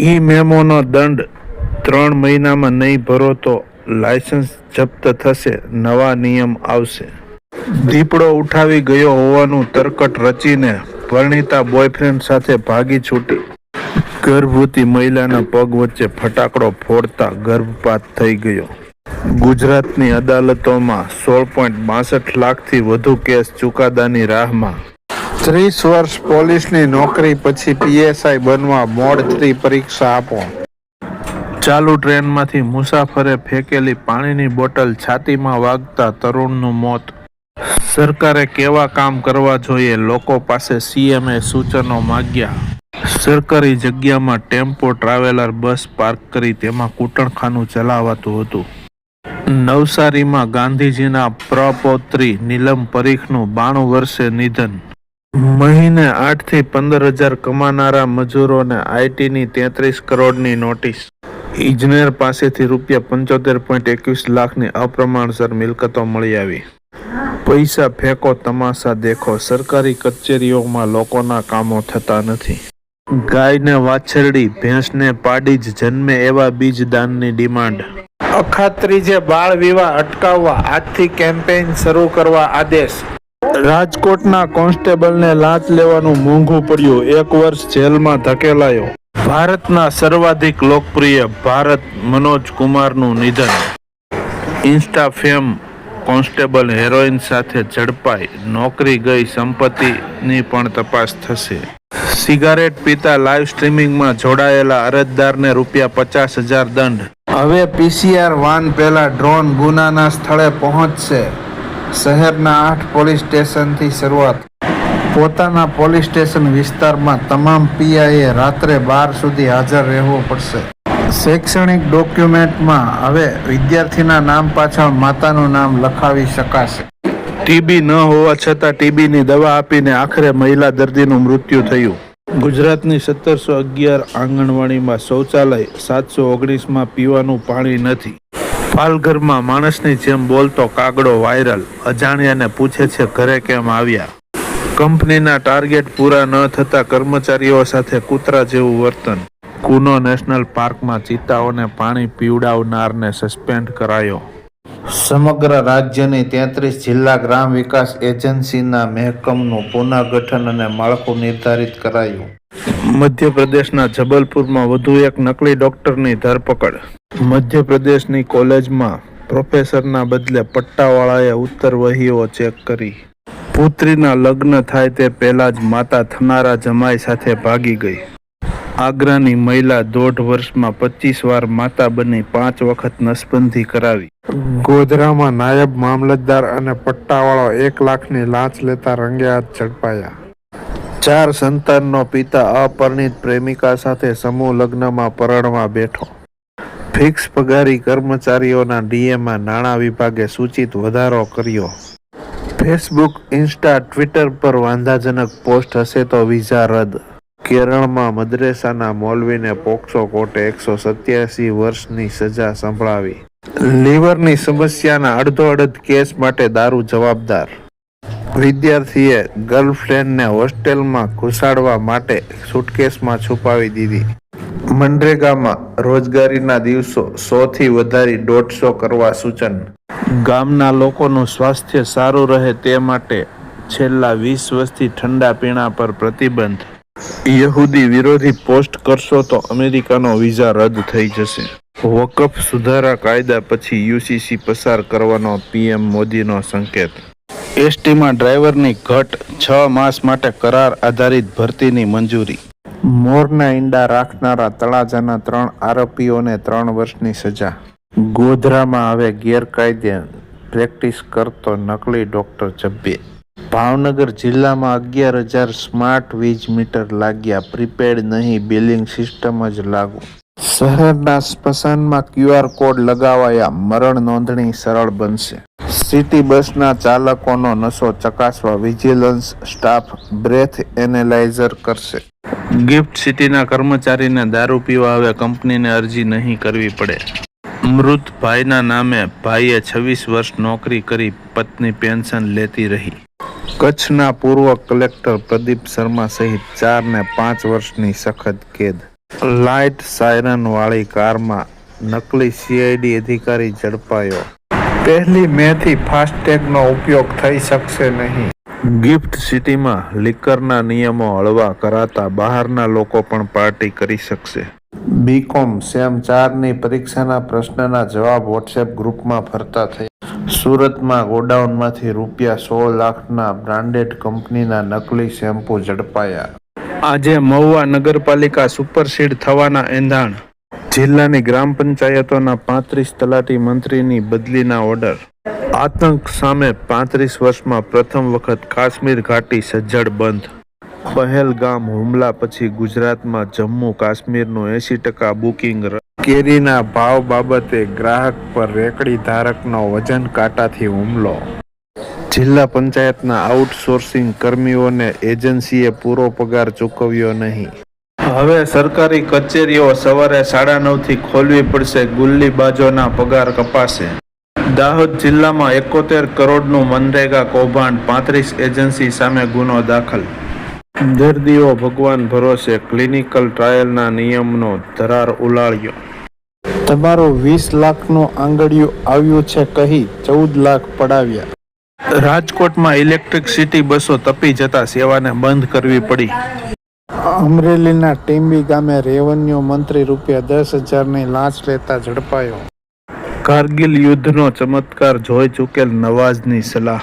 ઈ મેમોનો દંડ ત્રણ મહિનામાં નહીં ભરો તો લાયસન્સ જપ્ત થશે, નવા નિયમ આવશે. દીપડો ઉઠાવી ગયો હોવાનું તરકટ રચીને પરણિતા બોયફ્રેન્ડ સાથે ભાગી છૂટી. ગર્ભવતી મહિલાના પગ વચ્ચે ફટાકડો ફોડતા ગર્ભપાત થઈ ગયો. ગુજરાતની અદાલતોમાં સોળ પોઈન્ટ બાસઠ લાખથી વધુ કેસ ચુકાદાની રાહમાં ત્રીસ વર્ષ પોલીસની નોકરી પછી પીએસઆઈ બનવા મોડ થ્રી પરીક્ષા આપો. ચાલુ ટ્રેનમાંથી મુસાફરે ફેંકેલી પાણીની બોટલ છાતીમાં વાગતા તરુણનું મોત. સરકારે કેવા કામ કરવા જોઈએ લોકો પાસે સીએમએ સૂચનો માગ્યા. સરકારી જગ્યામાં ટેમ્પો ટ્રાવેલર બસ પાર્ક કરી તેમાં કૂટણખાનું ચલાવાતું હતું. નવસારીમાં ગાંધીજીના પ્રપૌત્રી નીલમ પરીખનું બાણું વર્ષે નિધન. મહિને આઠથી પંદર હજાર કમાનારા મજૂરોને આઈટીની તેત્રીસ કરોડની નોટિસ. ઇજનેર પાસેથી રૂપિયા પંચોતેર પોઈન્ટ એકવીસ લાખની અપ્રમાણસર મિલકતો મળી આવી. પૈસા ફેંકો તમાશા દેખો, સરકારી કચેરીઓમાં લોકોના કામો થતા નથી. ગાયને વાછરડી, ભેંસને પાડી જ જન્મે એવા બીજ દાનની ડિમાન્ડ. અખાત્રીજે બાળ વિવાહ અટકાવવા આજથી કેમ્પેઇન શરૂ કરવા આદેશ. રાજકોટના કોન્સ્ટેબલને લાંચ લેવાનું મોંઘું પડ્યું. એક વર્ષ જેલમાં ધકેલાયો. ભારતના સર્વાધિક લોકપ્રિય ભારત મનોજ કુમારનું નિધન. ઇન્સ્ટા ફેમ કોન્સ્ટેબલ હેરોઇન સાથે ઝડપાઈ. નોકરી ગઈ સંપત્તિની પણ તપાસ થશે. સિગારેટ પીતા લાઈવ સ્ટ્રીમિંગમાં જોડાયેલા અરજદારને રૂપિયા પચાસ હજાર દંડ. હવે પીસીઆર વાન પહેલા ડ્રોન ગુનાના સ્થળે પહોંચશે. શહેરના આઠ પોલીસ સ્ટેશનથી શરૂઆત. પોતાના પોલીસ સ્ટેશન વિસ્તારમાં તમામ પીઆઈએ રાત્રે બાર સુધી હાજર રહેવું પડશે. શૈક્ષણિક ડોક્યુમેન્ટમાં હવે વિદ્યાર્થીના નામ પાછળ માતાનું નામ લખાવી શકાશે. ટીબી ન હોવા છતાં ટીબીની દવા આપીને આખરે મહિલા દર્દીનું મૃત્યુ થયું. ગુજરાતની સત્તરસો અગિયાર આંગણવાડીમાં શૌચાલય સાતસો ઓગણીસમાં પીવાનું પાણી નથી. પાલઘરમાં માણસની જેમ બોલતો કાગડો વાયરલ. અજાણ્યાને પૂછે છે, ઘરે કેમ આવ્યા? કંપનીના ટાર્ગેટ પૂરા ન થતા કર્મચારીઓ સાથે કૂતરા જેવું વર્તન. કુનો નેશનલ પાર્કમાં ચિત્તાઓને પાણી પીવડાવનારને સસ્પેન્ડ કરાયો. સમગ્ર રાજ્યની તેત્રીસ જિલ્લા ગ્રામ વિકાસ એજન્સીના મહેકમનું પુનઃગઠન અને માળખું નિર્ધારિત કરાયું. મધ્યપ્રદેશના જબલપુરમાં વધુ એક નકલી ડોક્ટરની ધરપકડ. મધ્યપ્રદેશની કોલેજમાં પ્રોફેસરના બદલે પટ્ટાવાળાએ ઉત્તર વહીઓ ચેક કરી. પુત્રીના લગ્ન થાય તે પહેલા જ માતા થનારા જમાઈ સાથે ભાગી ગઈ. આગ્રાની મહિલા દોઢ વર્ષમાં પચીસ વાર માતા બની પાંચ વખત નસબંધી કરાવી. ગોધરામાં નાયબ મામલતદાર અને પટ્ટાવાળો એક લાખની લાંચ લેતા રંગે હાથ ઝડપાયા. ચાર સંતાનનો પિતા અપરિણિત પ્રેમિકા સાથે સમૂહ લગ્નમાં પરણવા બેઠો. ફિક્સ પગારી કર્મચારીઓના ડીએમાં નાણાં વિભાગે સૂચિત વધારો કર્યો. ફેસબુક, ઇન્સ્ટા, ટ્વિટર પર વાંધાજનક પોસ્ટ હશે તો વિઝા રદ. કેરળમાં મદ્રેસાના મોલવીને પોક્સો કોર્ટે એકસો સત્યાસી વર્ષની સજા સંભળાવી. લીવરની સમસ્યાના અડધો અડધ કેસ માટે દારૂ જવાબદાર. વિદ્યાર્થીએ ગર્લફ્રેન્ડને હોસ્ટેલમાં ઘુસાડવા માટે સુટકેસમાં છુપાવી દીધી. મનરેગામાં રોજગારીના દિવસો સોથી વધારી દોઢસો કરવા સૂચન. ગામના લોકોનું સ્વાસ્થ્ય સારું રહે તે માટે છેલ્લા વીસ વર્ષથી ઠંડા પીણા પર પ્રતિબંધ. યહૂદી વિરોધી પોસ્ટ કરશો તો અમેરિકાનો વિઝા રદ થઈ જશે. વકફ સુધારા કાયદા પછી યુસીસી પસાર કરવાનો પીએમ મોદીનો સંકેત. એસટીમાં ડ્રાઈવરની ઘટ છ માસ માટે કરાર આધારિત ભરતીની મંજૂરી. મોરના ઈંડા રાખનારા તળાજાના ત્રણ આરોપીઓને ત્રણ વર્ષની સજા. ગોધરામાં હવે ગેરકાયદે પ્રેક્ટિસ કરતો નકલી ડોક્ટર જબ્બે. ભાવનગર જિલ્લામાં અગિયાર હજાર સ્માર્ટ વીજ મીટર લાગ્યા. પ્રીપેડ નહીં, બિલિંગ સિસ્ટમ જ લાગુ. શહેરના સ્મશાનમાં ક્યુઆર કોડ લગાવાયા. મરણ નોંધણી સરળ બનશે. સિટી બસના ચાલકોનો નશો ચકાસવા વિજિલન્સ સ્ટાફ બ્રેથ એનેલાઇઝર કરશે. ગિફ્ટ સિટીના કર્મચારીને દારૂ પીવા હવે કંપનીને અરજી નહીં કરવી પડે. મૃત ભાઈના નામે ભાઈએ છવ્વીસ વર્ષ નોકરી કરી પત્ની પેન્શન લેતી રહી. કચ્છના પૂર્વ કલેક્ટર પ્રદીપ શર્મા સહિત ચારને પાંચ વર્ષની સખત કેદ. લાઇટ સાયરન વાળી કારમાં નકલી સીઆઈડી અધિકારી ઝડપાયો. પહેલી મે થી ફાસ્ટેગનો ઉપયોગ થઈ શકશે નહીં. ગિફ્ટ સિટીમાં લિકરના નિયમો હળવા કરાતા બહારના લોકો પણ પાર્ટી કરી શકશે. બીકોમ સેમ ચારની પરીક્ષાના પ્રશ્નના જવાબ વોટ્સએપ ગ્રુપમાં ફરતા થયા. સુરતમાં ગોડાઉનમાંથી રૂપિયા સો લાખના બ્રાન્ડેડ કંપનીના નકલી શેમ્પૂ ઝડપાયા. આજે મહુવા નગરપાલિકા સુપરસીડ થવાના એંધાણ. જિલ્લાની ગ્રામ પંચાયતોના પાંત્રીસ તલાટી મંત્રીની બદલીના ઓર્ડર. આતંક સામે પાંત્રીસ વર્ષમાં પ્રથમ વખત કાશ્મીર ઘાટી સજ્જડ બંધ. પહેલગામ હુમલા પછી ગુજરાતમાં જમ્મુ કાશ્મીરનું એસી ટકા બુકિંગ કેરીના ભાવ બાબતે ગ્રાહક પર રેકડી ધારકનો વજન કાંટાથી હુમલો. જિલ્લા પંચાયતના આઉટસોર્સિંગ કર્મીઓને એજન્સીએ પૂરો પગાર ચૂકવ્યો નહીં. હવે સરકારી કચેરીઓ સવારે સાડા નવથી ખોલવી પડશે ગુલ્લીબાજોના પગાર કપાશે. દાહોદ જિલ્લામાં એકોતેર કરોડનું મનરેગા કૌભાંડ પાંત્રીસ એજન્સી સામે ગુનો દાખલ. દર્દીઓ ભગવાન ભરોસે ક્લિનિકલ ટ્રાયલના નિયમનો ધરાર ઉલાળ્યો. તમારો વીસ લાખનું આંગળીયું આવ્યું છે કહી ચૌદ લાખ પડાવ્યા. રાજકોટમાં ઇલેક્ટ્રિકસિટી બસો તપી જતા સેવાને બંધ કરવી પડી. અમરેલીના ટીમ્બી ગામે રેવન્યુ મંત્રી રૂપિયા દસ હજારની લાંચ લેતા ઝડપાયો. કારગિલ યુદ્ધનો ચમત્કાર જોઈ ચૂકેલ નવાઝની સલાહ.